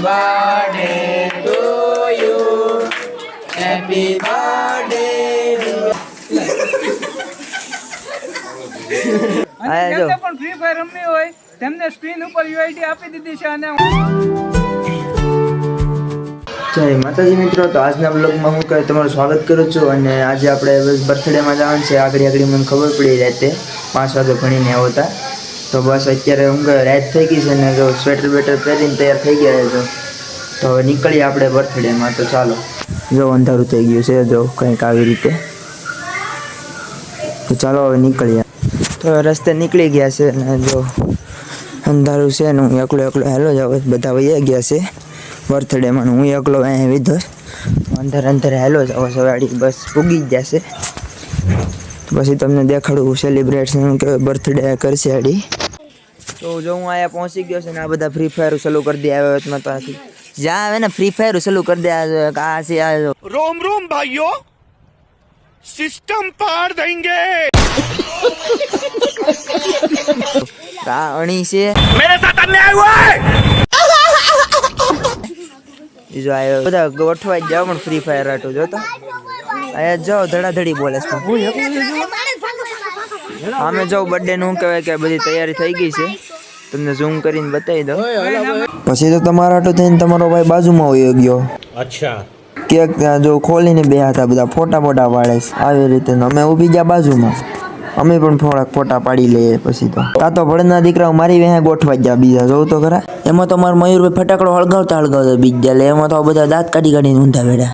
birthday to you. Happy birthday. અને આ જેમને પણ ફ્રી ફાયર રમવી હોય તેમને સ્ક્રીન ઉપર યુઆઈડી આપી દીધી છે અને જય માતાજી મિત્રો તો આજના બ્લોગમાં હું કહે તમારું સ્વાગત કરું છું અને આજે આપણે બર્થડેમાં જવાનું છે આગળ આગળ મને ખબર પડી રાતે પાંચ વાગે ભણીને આવતા તો બસ અત્યારે કહે રાત થઈ ગઈ છે ને જો સ્વેટર બેટર પહેરીને તૈયાર થઈ ગયા છે તો હવે નીકળીએ આપણે બર્થડેમાં તો ચાલો. જો અંધારું થઈ ગયું છે, જો કંઈક આવી રીતે. તો ચાલો હવે નીકળીએ. તો રસ્તે નીકળી ગયા છે ને જો અંધારું છે ને હું એકલો એકલો હેલો જાવ બધા વૈયા ગયા છે. બર્થડેમાં હું એકલો અહીંયા વિધો અંદર અંદર હેલો જાવ સવાડી બસ પૂગી જ જશે પછી તમને દેખાડું સેલિબ્રેશન કે બર્થડે કરશે આડી તો જો હું અહીંયા પહોંચી ગયો છે ને આ બધા ફ્રી ફાયર સલું કરી દે આવ્યો વચમાં તો જ્યાં આવે ને ફ્રી ફાયર સલું કરી દે આ છે આ રોમ રોમ ભાઈઓ સિસ્ટમ પાર દેંગે કા અણી છે. મેરે સાથ અન્યાય હોય બીજો આવ્યો બધા ગોઠવાઈ જાવ પણ ફ્રી ફાયર હાટું જોતા અહીંયા જાઓ ધડાધડી બોલે છે. અમે જો બર્થડેનું શું કહેવાય કે બધી તૈયારી થઈ ગઈ છે. તમને ઝૂમ કરીને બતાવી દઉં. પછી તો તમારા આટો થઈને તમારો ભાઈ બાજુમાં હોય ગયો. અચ્છા. કેક જો ખોલીને બે હતા બધા ફોટા ફોટા પાડે આવી રીતે અમે ઊભી ગયા બાજુમાં. અમે પણ થોડાક ફોટા પાડી લઈએ પછી તો. આ તો ભણના દીકરાઓ મારી વેહે ગોઠવા ગયા બીજા જોઉં તો ખરા. એમાં તો મારો મયુરભાઈ ફટાકડો હળગાવતા હળગાવતા બીજ ગયા એમાં તો બધા દાંત કાઢી કાઢીને ઊંધા બેઠા.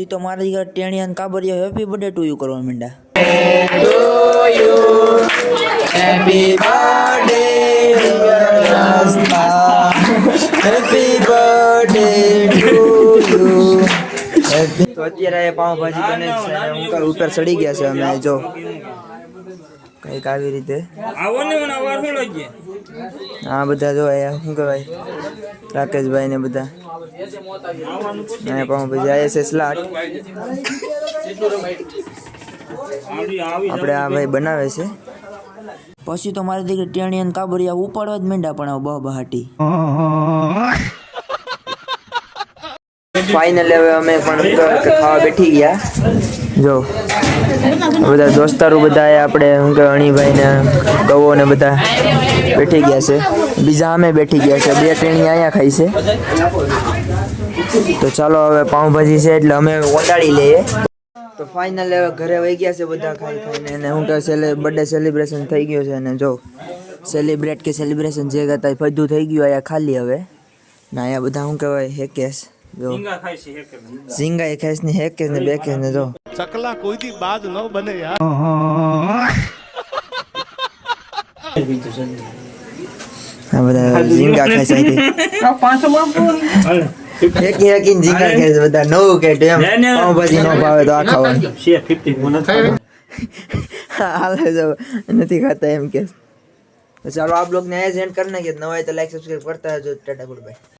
પછી તો મારા દીકરા ટેણિયા કાબરિયા હેપી બર્થડે ટુ યુ કરવા માંડ્યા happy you. Happy birthday, dear Rasta. Happy birthday to you. તો અત્યારે પાઉંભાજી બને છે ઉપર ઉપર ચડી ગયા છે અમે જો કંઈક આવી રીતે હા બધા જો શું કહેવાય રાકેશભાઈ ને બધા અહીંયા પાવભાજી આયા છે સ્લાટ આપણે આ ભાઈ બનાવે છે. પછી તો મારી દીકરી ટેણી અને કાબરિયા ઉપાડવા જ મીંડા પણ બહ બહાટી. ફાઇનલ હવે અમે પણ ખાવા બેઠી ગયા. જો બધા દોસ્તારો બધા આપણે શું કે અણીભાઈ ને ગવો ને બધા બેઠી ગયા છે. બીજા અમે બેઠી ગયા છે. બે ટ્રેણી અહીંયા ખાઈ છે. તો ચાલો હવે પાઉંભાજી છે એટલે અમે ઓંડાળી લઈએ. તો ફાઇનલ હવે ઘરે વહી ગયા છે બધા ખાઈ ખાઈને અને હું સેલે બર્થડે સેલિબ્રેશન થઈ ગયું છે અને જો સેલિબ્રેટ કે સેલિબ્રેશન જે કરતા બધું થઈ ગયું અહીંયા ખાલી હવે. ના અહીંયા બધા શું કહેવાય હેકેસ જો ઝીંગા એ ખેસ ને હેકેસ ને બેકેસ ને જો. ચકલા કોઈથી બાજ ન બને એમ. પાઉં ભાજી નથી ખાતા એમ કે. ચાલો આપ લોક ને એજ એન્ડ કરી નાખીએ. નવા તો લાઈક સબસ્ક્રાઇબ કરતા જજો ટાટા ગુડ બાય.